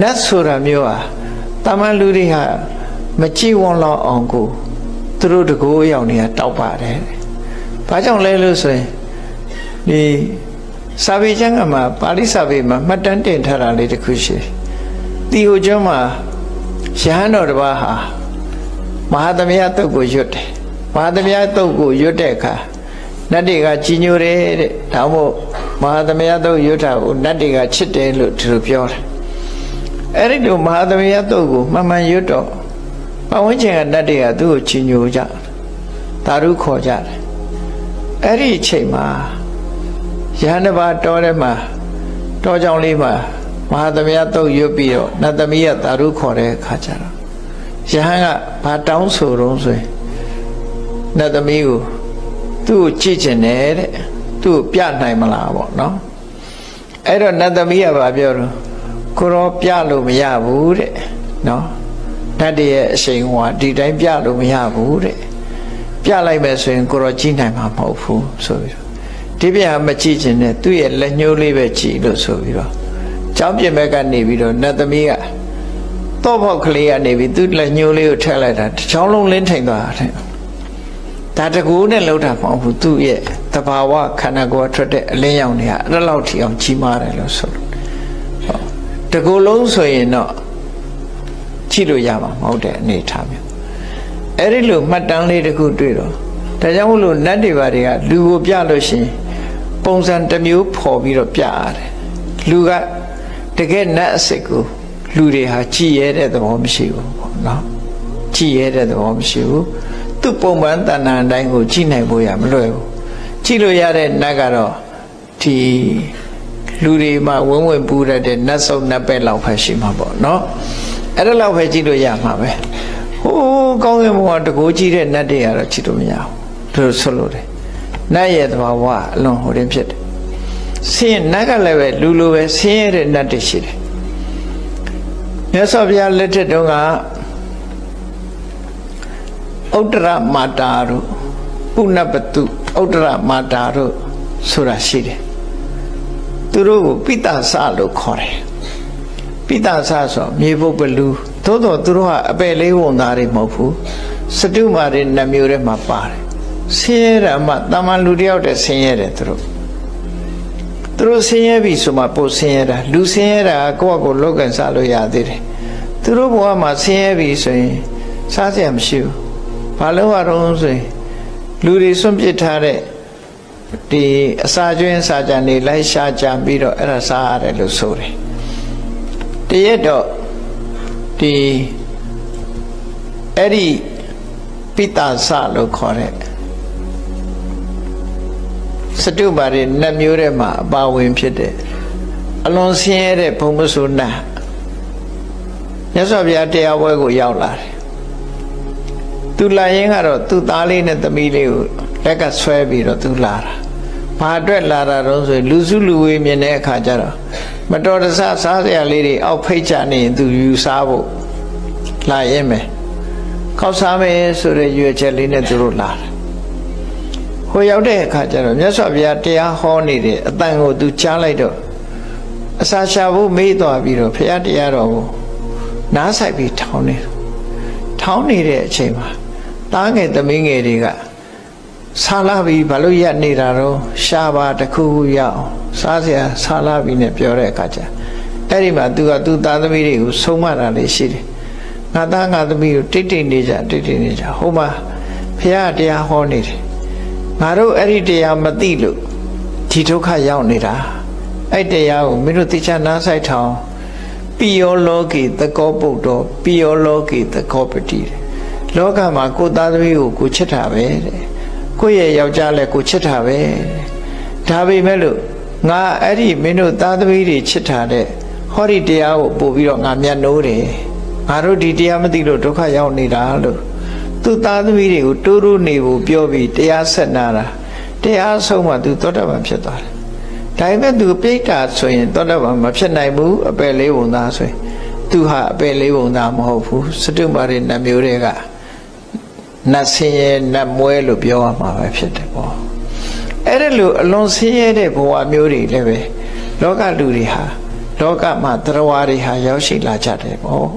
နတ်ဆိုတာမျိုးဟာတာမန်လူတွေဟာမကြည့်ဝန်းလောက်အောင်ကိုသူတို့တကိုးရောက်နေတာတောက်ပါတယ်။ဘာကြောင့်လဲလို့ဆိုရင်ဒီစာပေကျမ်းကမှာပါဠိစာပေမှာမှတ်တမ်းတင်ထားတာလေးတစ်ခုရှိတယ်။တီဟိုကျောင်းမှာရဟန်းတော်တစ်ပါးဟာမဟာသမယတုတ်ကိုရွတ်တယ်။မဟာသမယတုတ်ကိုရွတ်တဲ့အခါနတ်တွေကကြီးညိုတယ်တဲ့။ဒါမို့မဟာသမယတုတ်ရွတ်တာကိုနတ်တွေကချစ်တယ်လို့သူတို့ပြောတယ်။ အဲ့ဒီလိုမဟာသမယတုတ်ကိုမှန်မှန်ရွတ်တော့ပဝန်းကျင်ကနတ်တွေကသူ့ကိုချီညိုကြ။ဒါရုခေါ်ကြတယ်။အဲ့ဒီအချိန်မှာရဟန်းတစ်ပါးတောထဲမှာတောကြောင်လေးမှာမဟာသမယတုတ်ရွတ်ပြီးတော့နတ်သမီးကဒါရုခေါ်တဲ့အခါကျတော့ယဟန်ကဘာတောင်းဆိုတော့ဆိုရင်နတ်သမီးကိုသူ့ကိုကြည့်ကျင်တယ်တဲ့သူ့ကိုပြနိုင်မလားပေါ့နော်အဲ့တော့နတ်သမီးကဘာပြောတော့ ကိုရောပြလို့မရဘူးတဲ့နော်တတ်တည်းရဲ့အရှိန်ဟောဒီတိုင်းပြလို့မရဘူးတဲ့ပြလိုက်မယ်ဆိုရင်ကိုရောကြည့်နိုင်မှာမဟုတ်ဘူးဆိုပြီးတော့ဒီပြမကြည့်ကျင်တဲ့သူ့ရဲ့လက်ညှိုးလေးပဲကြည့်လို့ဆိုပြီးတော့ကျောင်းပြင်ဘက်ကနေပြီးတော့နတ်သမီးကတော့ဖောက်ကလေးကနေပြီးသူ့လက်ညှိုးလေးကိုထည့်လိုက်တာတစ်ချောင်းလုံးလင်းထိန်သွားတယ်ဒါတကူနဲ့လှုပ်တာမဟုတ်ဘူးသူ့ရဲ့တဘာဝခန္ဓာကိုယ်ထွက်တဲ့အလင်းရောင်တွေကအဲ့လောက်ထိအောင်ကြီးမားတယ်လို့ဆိုလို့ဟောတ ကူလုံးဆိုရင်တော့ကြည့်လို့ရမှာမဟုတ်တဲ့အနေထားမျိုးအဲ့ဒီလိုမှတ်တမ်းလေးတစ်ခုတွေ့တော့ဒါကြောင့်မို့လို့နတ်တွေဘာတွေကလူကိုပြလို့ရှိရင်ပုံစံတစ်မျိုးဖော်ပြီးတော့ပြရတယ်လူကတကယ်နတ်အစစ်ကိုလူတွေဟာကြည်ရဲတဲ့သဘောမရှိဘူးပေါ့နော်ကြည်ရဲတဲ့သဘောမရှိဘူးသူ့ပုံပန်းတဏ္ဍာန်တိုင်းကိုကြည်နိုင်ဖို့ရမလွယ်ဘူးကြည်လို့ရတဲ့နတ်ကတော့ဒီ လူတွေမှာဝင်းဝင်ပူရတဲ့နတ်ဆုပ်နတ်ပဲလောက်ပဲရှိမှာပေါ့နော်အဲ့ဒါလောက်ပဲကြည်လို့ရမှာပဲဟိုးကောင်းကင်ဘုံကတကိုးကြည့်တဲ့နတ်တွေကတော့ကြည်လို့မရဘူးသူတို့ဆွလို့တယ်နတ်ရဲ့သဘာဝအလွန်ဟိုတင်ဖြစ်တယ်ဆင်းနတ်ကလည်းပဲလူလိုပဲဆင်းရဲတဲ့နတ်တွေရှိတယ်မြတ်စွာဘုရားလက်ထက်တုန်းကဥတ္တရမာတာတို့ပုဏ္ဏပတုဥတ္တရမာတာတို့ဆိုတာရှိတယ် သူတို့ကိုပိတ္တဆလို့ခေါ်တယ်ပိတ္တဆဆိုမြေပုပ္ပလူသို့တော့သူတို့ကအပယ်လေးဝန်သားတွေမဟုတ်ဘူးစတုမာတွေနှမျိုးထဲမှာပါတယ်ဆင်းရဲတာမှတာမန်လူတယောက်တည်းဆင်းရဲတယ်သူတို့သူတို့ဆင်းရဲပြီဆိုမှပို့ဆင်းရဲတာလူဆင်းရဲတာကိုယ့်အကိုလောကန်စားလို့ရသေးတယ်သူတို့ဘဝမှာဆင်းရဲပြီဆိုရင်စားစရာမရှိဘူးဘာလို့ရတော့ဆိုရင်လူတွေစွန့်ပစ်ထားတဲ့ ဒီအစာကျွင်းစာကြံတွေလိုက်ရှာကြံပြီးတော့အဲ့ဒါစားရတယ်လို့ဆိုတယ်တရက်တော့ဒီအဲ့ဒီပိတ္တဆလို့ခေါ်တဲ့စတုပါရီနှစ်မျိုးထဲမှာအပါဝင်ဖြစ်တဲ့အလွန်ဆင်းရဲတဲ့ဘုံမဆုနာမြတ်စွာဘုရားတရားပွဲကိုရောက်လာတယ် သူလာရင်ကတော့သူ့သားလေးနဲ့သမီးလေးကိုလက်ကဆွဲပြီးတော့သူလာတာဘာအတွက်လာတာတော့ဆိုရင်လူစုလူဝေးမြင်တဲ့အခါကျတော့မတော်တဆစားစရာလေးတွေအောက်ဖိတ်ချနေရင်သူယူစားဖို့လာရင်မယ်ခောက်စားမယ်ဆိုတဲ့ရွေချက်လေးနဲ့သူတို့လာတယ်ဟိုရောက်တဲ့အခါကျတော့မြတ်စွာဘုရားတရားဟောနေတဲ့အတန်ကိုသူကြားလိုက်တော့အစာရှာဖို့မေးသွားပြီးတော့ဘုရားတရားတော်ကိုနားဆိုင်ပြီးထောင်းနေထောင်းနေတဲ့အချိန်မှာ တားငယ်သမီးငယ်တွေကဆာလာပြီးဘာလို့ရက်နေတာတော့ရှားပါတစ်ခုခုရအောင်စားစရာဆာလာပြီးနဲ့ပြောတဲ့အခါကျအဲ့ဒီမှာသူကသူ့သားသမီးတွေကိုဆုံးမတာလေးရှိတယ်ငါသားငါသမီးကိုတိတ်တိတ်နေကြတိတ်တိတ်နေကြဟိုမှာဖះတရားဟောနေတယ်ငါတို့အဲ့ဒီတရားမသိလို့ဒီဒုက္ခရောက်နေတာအဲ့တရားကိုမင်းတို့သိချနားဆိုင်ထောင်ပိယောလောကေသကောပုတ်တော်ပိယောလောကေသကောပတိတဲ့ လောကမှာကိုယ်သားသမီးကိုကိုချစ်တာပဲတဲ့ကိုယ့်ရဲ့ယောက်ျားလည်းကိုချစ်တာပဲဒါပေမဲ့လို့ငါအဲ့ဒီမင်းတို့သားသမီးတွေချစ်တာတဲ့ဟောဒီတရားကိုပို့ပြီးတော့ငါမျက်နှိုးတယ်ငါတို့ဒီတရားမသိလို့ဒုက္ခရောက်နေတာလို့သူသားသမီးတွေကိုတိုးတိုးနေဖို့ပြောပြီးတရားဆက်နာတာတရားဆုံးမှသူသောတာပန်ဖြစ်သွားတယ်ဒါပေမဲ့သူပြိဋ္ဌာဆိုရင်သောတာပန်မဖြစ်နိုင်ဘူးအပယ်လေးဝန်သားဆိုရင် သူဟာအပယ်လေးဝန်သားမဟုတ်ဘူးစတုမာရိနတ်မျိုးတွေက နတ်ဆင်းရဲနတ်မွဲလို့ပြောရမှာပဲဖြစ်တယ်ပေါ့အဲ့ဒါလို့အလွန်ဆင်းရဲတဲ့ဘဝမျိုးတွေလည်းပဲလောကလူတွေဟာလောကမှာတရားဝါတွေဟာရောက်ရှိလာကြတယ်ပေါ့